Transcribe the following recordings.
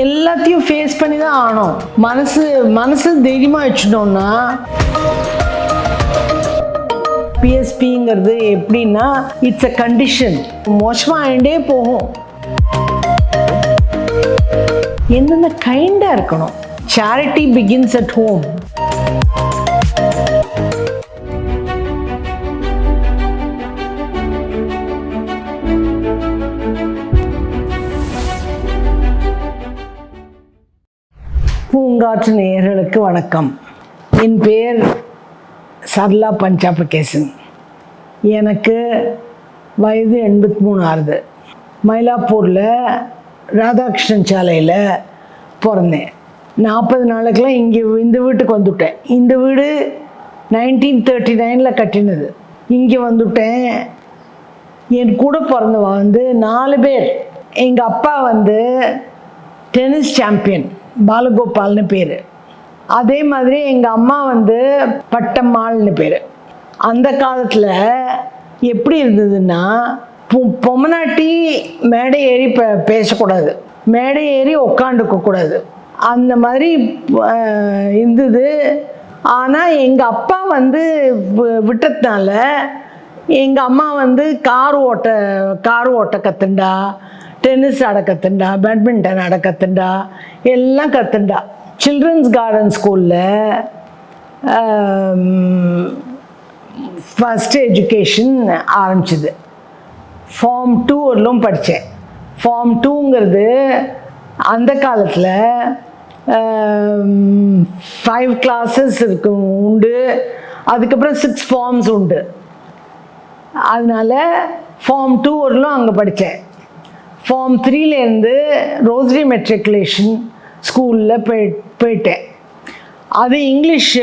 எல்லாத்தையும் ஃபேஸ் பண்ணி தான் ஆகணும். மனசு மனசு தைரியமாக வச்சுட்டோம்னா பிஎஸ்பிங்கிறது எப்படின்னா இட்ஸ் அ கண்டிஷன் மோசமாக ஆகிட்டே போகும். என்னென்ன கைண்டாக இருக்கணும்? சேரிட்டி பிகின்ஸ் அட் ஹோம் வரலாற்று நேயர்களுக்கு வணக்கம். என் பேர் சர்லா பஞ்சாபகேசன். எனக்கு வயது எண்பத்தி மூணு ஆறுது. மயிலாப்பூரில் ராதாகிருஷ்ணன் சாலையில் பிறந்தேன். நாற்பது நாளுக்கெல்லாம் இங்கே இந்த வீட்டுக்கு வந்துவிட்டேன் இந்த வீடு நைன்டீன் தேர்ட்டி நைனில் கட்டினது. இங்கே வந்துவிட்டேன் என் கூட பிறந்தவன் வந்து நாலு பேர். எங்கள் அப்பா வந்து டென்னிஸ் சாம்பியன். பாலகோபால்னு பேர். அதே மாதிரி எங்கள் அம்மா வந்து பட்டம்மாள்னு பேர். அந்த காலத்தில் எப்படி இருந்ததுன்னா பொ- பொம்மனாட்டி மேடை ஏறி பே பேசக்கூடாது. மேடை ஏறி உக்காந்துக்க கூடாது. அந்த மாதிரி இருந்தது. ஆனால் எங்கள் அப்பா வந்து வி- விட்டதுனால எங்கள் அம்மா வந்து கார் ஓட்ட கார் ஓட்ட கற்றுண்டா டென்னிஸ் ஆட கற்றுண்டா பேட்மிண்டன் ஆட கற்றுண்டா எல்லாம் கற்றுண்டா சில்ட்ரன்ஸ் கார்டன் ஸ்கூலில் ஃபஸ்ட் எஜுகேஷன் ஆரம்பிச்சிது. ஃபார்ம் டூ வரலும் படித்தேன் ஃபார்ம் டூங்கிறது அந்த காலத்தில் ஃபைவ் கிளாஸஸ் இருக்கும் உண்டு. அதுக்கப்புறம் சிக்ஸ் ஃபார்ம்ஸ் உண்டு. அதனால ஃபார்ம் டூ வரலும் அங்கே படித்தேன் ஃபார்ம் த்ரீலேருந்து ரோஸ்ரி மெட்ரிகுலேஷன் ஸ்கூலில் போய் போயிட்டேன். அது இங்கிலீஷ்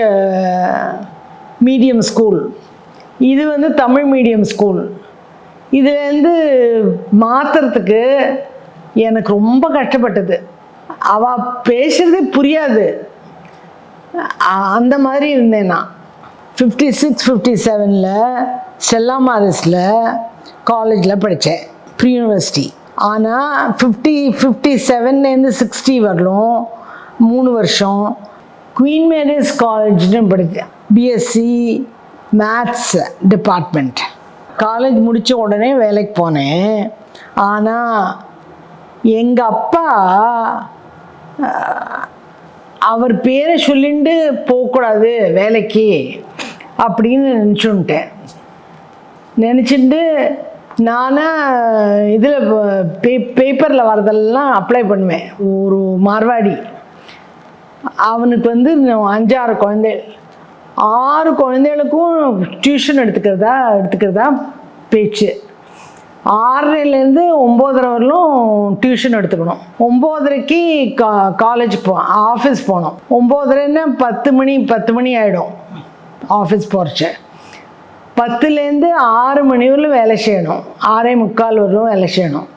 மீடியம் ஸ்கூல் இது வந்து தமிழ் மீடியம் ஸ்கூல் இதுலேருந்து மாற்றுறதுக்கு எனக்கு ரொம்ப கஷ்டப்பட்டது. அவள் பேசுகிறதே புரியாது. அந்த மாதிரி இருந்தேன் நான். ஃபிஃப்டி சிக்ஸ் ஃபிஃப்டி செவனில் செல்லா மாரிஸில் காலேஜில் படித்தேன் ப்ரீ யூனிவர்சிட்டி ஆனால் ஃபிஃப்டி ஃபிஃப்டி செவன்லேருந்து சிக்ஸ்டி வரலும் மூணு வருஷம். குவீன் மேரிஸ் காலேஜ்னு படித்தேன் பிஎஸ்சி மேத்ஸ் டிபார்ட்மெண்ட் காலேஜ் முடித்த உடனே வேலைக்கு போனேன். ஆனால் எங்கள் அப்பா அவர் பேரை சொல்லிட்டு போகக்கூடாது வேலைக்கு அப்படின்னு நினச்சுன்ட்டேன். நினச்சிட்டு நான் இதில் பே பேப்பரில் வரதெல்லாம் அப்ளை பண்ணுவேன். ஒரு மார்வாடி. அவனுக்கு வந்து அஞ்சாறு குழந்தை. ஆறு குழந்தைகளுக்கும் டியூஷன் எடுத்துக்கிறதா எடுத்துக்கிறதா பேச்சு. ஆறரைலேருந்து ஒம்போதரை வரலும் டியூஷன் எடுத்துக்கணும். ஒம்போதரைக்கு கா காலேஜ் போ ஆஃபீஸ் போகணும். ஒம்போதரைன்னா பத்து மணி பத்து மணி ஆகிடும் ஆஃபீஸ் போகிறச்சு பத்துலேருந்து ஆறு மணி வரலும் வேலை செய்யணும். ஆறே முக்கால் வரலும் வேலை செய்யணும்.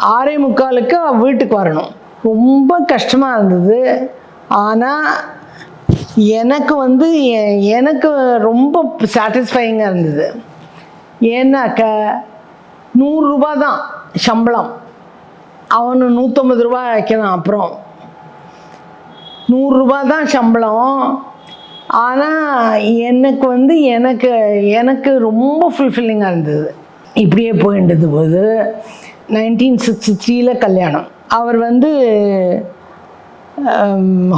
ஆறே முக்காலுக்கு வீட்டுக்கு வரணும். ரொம்ப கஷ்டமாக இருந்தது. ஆனால் எனக்கு வந்து எ- எனக்கு ரொம்ப சாட்டிஸ்ஃபைங்காக இருந்தது. ஏன்னாக்க நூறுரூபா தான் சம்பளம். அவனு நூற்றம்பது ரூபா வைக்கணும் அப்புறம். நூறுரூபா தான் சம்பளம். ஆனால் எனக்கு வந்து எனக்கு எனக்கு ரொம்ப ஃபுல்ஃபில்லிங்காக இருந்தது. இப்படியே போயின்றது போது நைன்டீன் சிக்ஸ்டி த்ரீல கல்யாணம். அவர் வந்து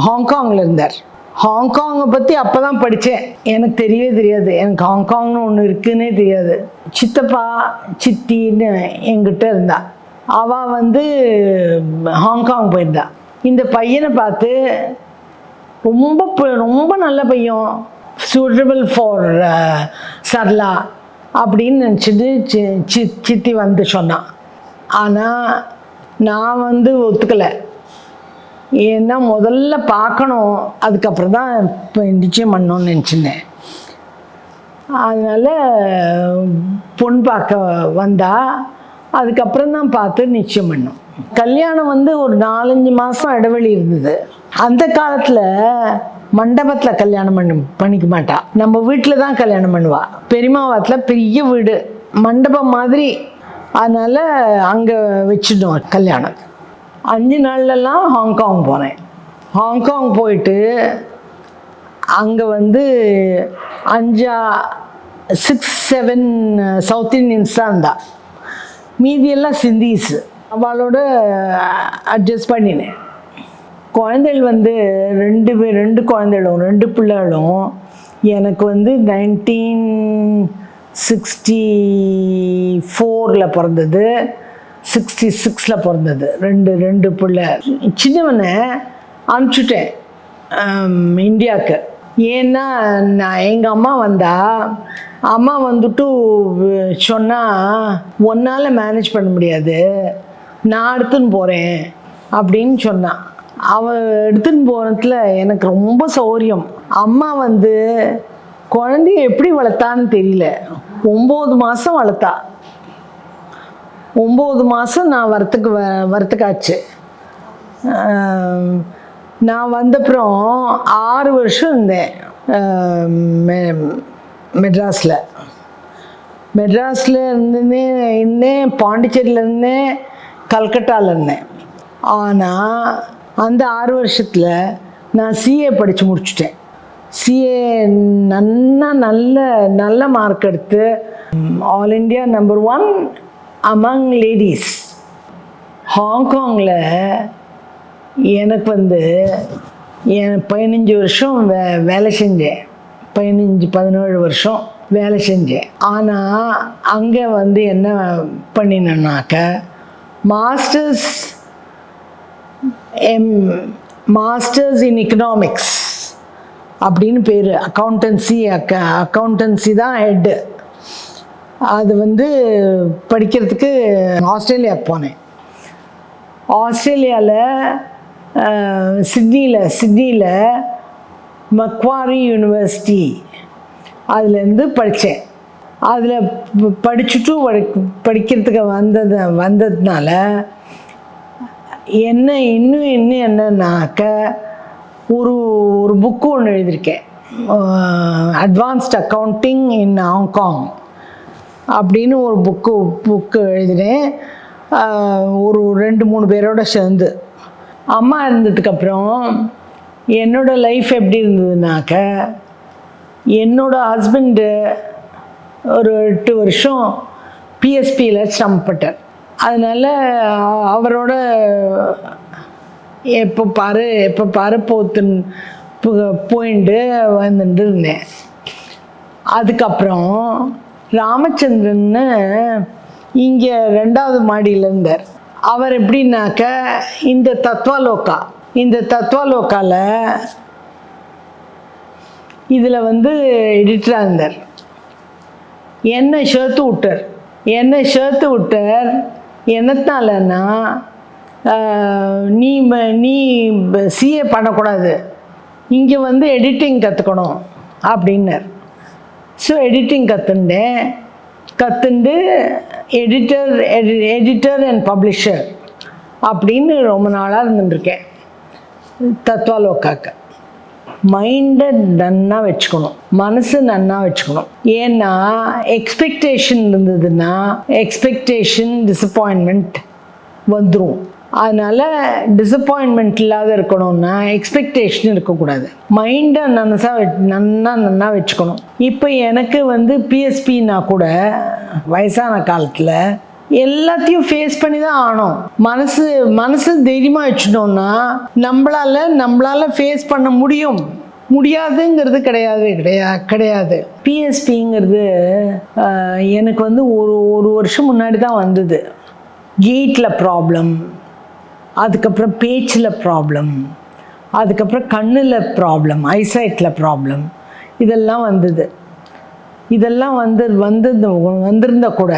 ஹாங்காங்கில் இருந்தார். ஹாங்காங்கை பற்றி அப்போ தான் படித்தேன் எனக்கு தெரியவே தெரியாது. எனக்கு ஹாங்காங்னு ஒன்று இருக்குன்னே தெரியாது. சித்தப்பா சித்தின்னு என்கிட்ட இருந்தா. அவள் வந்து ஹாங்காங் போயிருந்தா. இந்த பையனை பார்த்து ரொம்ப ரொம்ப நல்ல பையன். சூட்டபிள் ஃபார் சர்லா அப்படின்னு நினச்சிட்டு சி சி சித்தி வந்து சொன்னான் ஆனால் நான் வந்து ஒத்துக்கலை. ஏன்னா முதல்ல பார்க்கணும். அதுக்கப்புறம் தான் இப்போ நிச்சயம் பண்ணணும்னு நினச்சிருந்தேன். அதனால் பொன் பார்க்க வந்தா அதுக்கப்புறம் தான் பார்த்து நிச்சயம் பண்ணோம். கல்யாணம் வந்து ஒரு நாலஞ்சு மாதம் இடைவெளி இருந்தது. அந்த காலத்தில் மண்டபத்தில் கல்யாணம் பண்ணி பண்ணிக்க மாட்டா. நம்ம வீட்டில் தான் கல்யாணம் பண்ணுவா. பெரியமாவத்தில் பெரிய வீடு. மண்டபம் மாதிரி. அதனால் அங்கே வச்சிட்டோம் கல்யாணம். அஞ்சு நாள்லலாம் ஹாங்காங் போனேன். ஹாங்காங் போயிட்டு அங்கே வந்து அஞ்சா சிக்ஸ் செவன் சவுத் இந்தியன்ஸ் தான் இருந்தா. மீதியெல்லாம் சிந்தீஸ் அவளோட அட்ஜஸ்ட் பண்ணினேன். குழந்தைகள் வந்து ரெண்டு பேர் ரெண்டு குழந்தைகளும் ரெண்டு பிள்ளைகளும் எனக்கு வந்து நைன்டீன் சிக்ஸ்டி ஃபோரில் பிறந்தது. சிக்ஸ்டி சிக்ஸில் பிறந்தது. ரெண்டு ரெண்டு பிள்ளை. சின்னவனை அனுப்பிச்சுட்டேன். இந்தியாவுக்கு. ஏன்னா நான் எங்கள் அம்மா வந்தா அம்மா வந்துட்டு சொன்னால் ஒன்னால் மேனேஜ் பண்ண முடியாது. நான் அடுத்துன்னு போகிறேன் அப்படின்னு சொன்னான். அவள் எடுத்துன்னு போனதுல எனக்கு ரொம்ப சௌரியம். அம்மா வந்து குழந்தைய எப்படி வளர்த்தான்னு தெரியல. ஒம்பது மாதம் வளர்த்தா. ஒம்பது மாதம் நான் வரத்துக்கு வ வரத்துக்காச்சு நான் வந்தப்புறம் ஆறு வருஷம் இருந்தேன். மெட்ராஸில். மெட்ராஸில் இருந்தேனே இருந்தேன். பாண்டிச்சேரியில் இருந்தேன். கல்கட்டாவில் இருந்தேன். ஆனால் அந்த ஆறு வருஷத்தில் நான் சிஏ படித்து முடிச்சுட்டேன். சிஏ நன்னா நல்ல நல்ல மார்க் எடுத்து all India number one among ladies ஹாங்காங்கில் எனக்கு வந்து என் பதினஞ்சு வருஷம் வே வேலை செஞ்சேன். பதினஞ்சு பதினேழு வருஷம் வேலை செஞ்சேன். ஆனால் அங்கே வந்து என்ன பண்ணினேன்னாக்க masters M masters in economics அப்படின்னு பேர். அக்கௌண்டன்சி அக்க அக்கௌண்டன்சி தான் ஹெட்டு அது வந்து படிக்கிறதுக்கு ஆஸ்திரேலியாவுக்கு போனேன். ஆஸ்திரேலியாவில் சிட்னியில் சிட்னியில் மக்வாரி யூனிவர்சிட்டி அதுலேருந்து படித்தேன் அதில் படிச்சுட்டு படிக்கிறதுக்கு வந்தது வந்ததுனால என்ன இன்னும் இன்னும் என்னன்னாக்க ஒரு ஒரு புக்கு ஒன்று எழுதியிருக்கேன். அட்வான்ஸ்ட் அக்கௌண்டிங் இன் ஹாங்காங் அப்படின்னு ஒரு புக்கு புக்கு எழுதினேன். ஒரு ரெண்டு மூணு பேரோட சேர்ந்து. அம்மா இருந்ததுக்கப்புறம் என்னோடய லைஃப் எப்படி இருந்ததுனாக்க என்னோட ஹஸ்பண்டு ஒரு எட்டு வருஷம் பிஎஸ்பியில் சிரமப்பட்டார். அதனால் அவரோட எப்போ பாரு எப்போ பாரு போத்துன்னு போயிட்டு வந்துட்டு இருந்தேன் அதுக்கப்புறம் ராமச்சந்திரன்னு இங்கே ரெண்டாவது மாடியில் இருந்தார். அவர் எப்படின்னாக்க இந்த தத்வாலோகா இந்த தத்வாலோக்காவில் இதில் வந்து எடிட்டராக இருந்தார். என்னை சேர்த்து விட்டார். என்னை சேர்த்து விட்டார். என்னத்தாலன்னா நீ நீ சிஏ பண்ணக்கூடாது. இங்கே வந்து எடிட்டிங் கற்றுக்கணும் அப்படின்னார். ஸோ எடிட்டிங் கற்றுண்டேன் கற்றுண்டு எடிட்டர் எடிட்டர் அண்ட் பப்ளிஷர் அப்படின்னு ரொம்ப நாளாக இருந்துட்டுருக்கேன். தத்வாலோக்காக்கு. மைண்டை நன்னா வச்சுக்கணும். மனசு நன்னா வச்சுக்கணும். ஏன்னா எக்ஸ்பெக்டேஷன் இருந்ததுன்னா எக்ஸ்பெக்டேஷன் டிசப்பாயின்மெண்ட் வந்துடும் அதனால் டிசப்பாயின்மெண்ட் இல்லாத இருக்கணும்னா எக்ஸ்பெக்டேஷன் இருக்கக்கூடாது. மைண்டை நன்னசா நன்னா நன்னா வச்சுக்கணும். இப்போ எனக்கு வந்து பிஎஸ்பின்னா கூட வயசான காலத்தில் எல்லாத்தையும் ஃபேஸ் பண்ணி தான் ஆகணும். மனசு மனசு தைரியமாக வச்சுட்டோம்னா நம்மளால நம்மளால ஃபேஸ் பண்ண முடியும். முடியாதுங்கிறது கிடையாது. கிடையா கிடையாது. பிஎஸ்பிங்கிறது எனக்கு வந்து ஒரு ஒரு வருஷம் முன்னாடி தான் வந்தது. கெயிட்டில் ப்ராப்ளம் அதுக்கப்புறம் பேச்சில் ப்ராப்ளம் அதுக்கப்புறம் கண்ணில் ப்ராப்ளம் ஐசைட்டில் ப்ராப்ளம் இதெல்லாம் வந்தது. இதெல்லாம் வந்து வந்திருந்த வந்திருந்தா கூட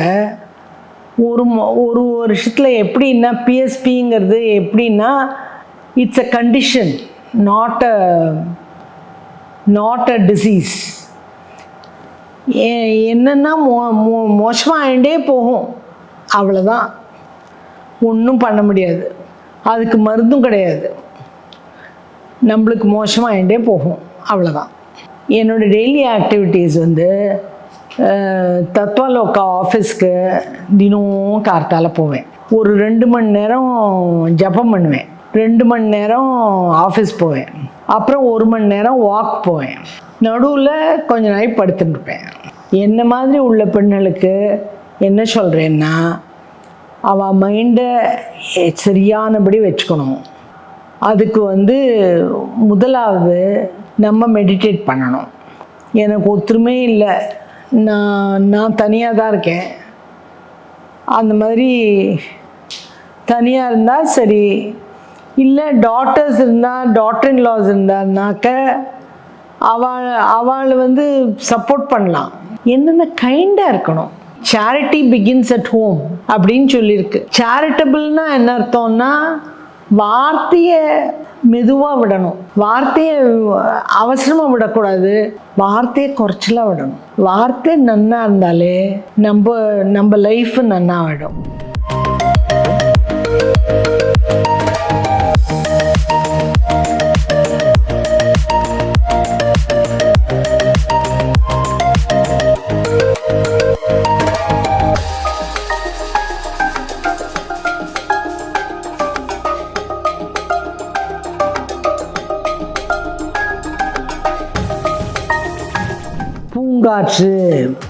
ஒரு ம- ஒரு வருஷத்தில் எப்படின்னா பிஎஸ்பிங்கிறது எப்படின்னா it's a condition not a not a disease என்னென்னா மோ மோ மோசமாகிட்டே போகும். அவ்வளோதான் ஒன்றும் பண்ண முடியாது. அதுக்கு மருந்தும் கிடையாது. நம்மளுக்கு மோசமாகிட்டே போகும். அவ்வளோதான் என்னோடய டெய்லி ஆக்டிவிட்டீஸ் வந்து தத்வாலோக்கா தத்வாலோகா ஆஃபீஸ்க்கு தினமும் கார்த்தால போவேன். ஒரு ரெண்டு மணி நேரம் ஜபம் பண்ணுவேன். ரெண்டு மணி நேரம் ஆஃபீஸ் போவேன். அப்புறம் ஒரு மணி நேரம் வாக் போவேன். நடுவில் கொஞ்ச நாள் படுத்துட்டுருப்பேன் என்ன மாதிரி உள்ள பெண்களுக்கு என்ன சொல்கிறேன்னா அவள் மைண்டை சரியானபடி வச்சுக்கணும். அதுக்கு வந்து முதலாவது நம்ம மெடிடேட் பண்ணணும். எனக்கு ஒத்துமே இல்லை. நான் நான் தனியாக தான் இருக்கேன். அந்த மாதிரி தனியாக இருந்தால் சரி. இல்லை டாட்டர்ஸ் இருந்தால் டாட்டர் இன் லாஸ் இருந்தாருனாக்க அவள் அவள் வந்து சப்போர்ட் பண்ணலாம். என்னென்ன கைண்டாக இருக்கணும்? சேரிட்டி பிகின்ஸ் அட் ஹோம் அப்படின்னு சொல்லியிருக்கு. சேரிட்டபிள்னா என்ன அர்த்தம்னா வார்த்தையை மெதுவாக விடணும். வார்த்தையை அவசரமாக விடக்கூடாது. வார்த்தையை குறைச்சலாக விடணும். வார்த்தை நன்னா இருந்தாலே நம்ம நம்ம லைஃப் நன்னா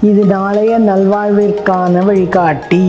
இது நாளைய நல்வாழ்விற்கான வழிகாட்டி.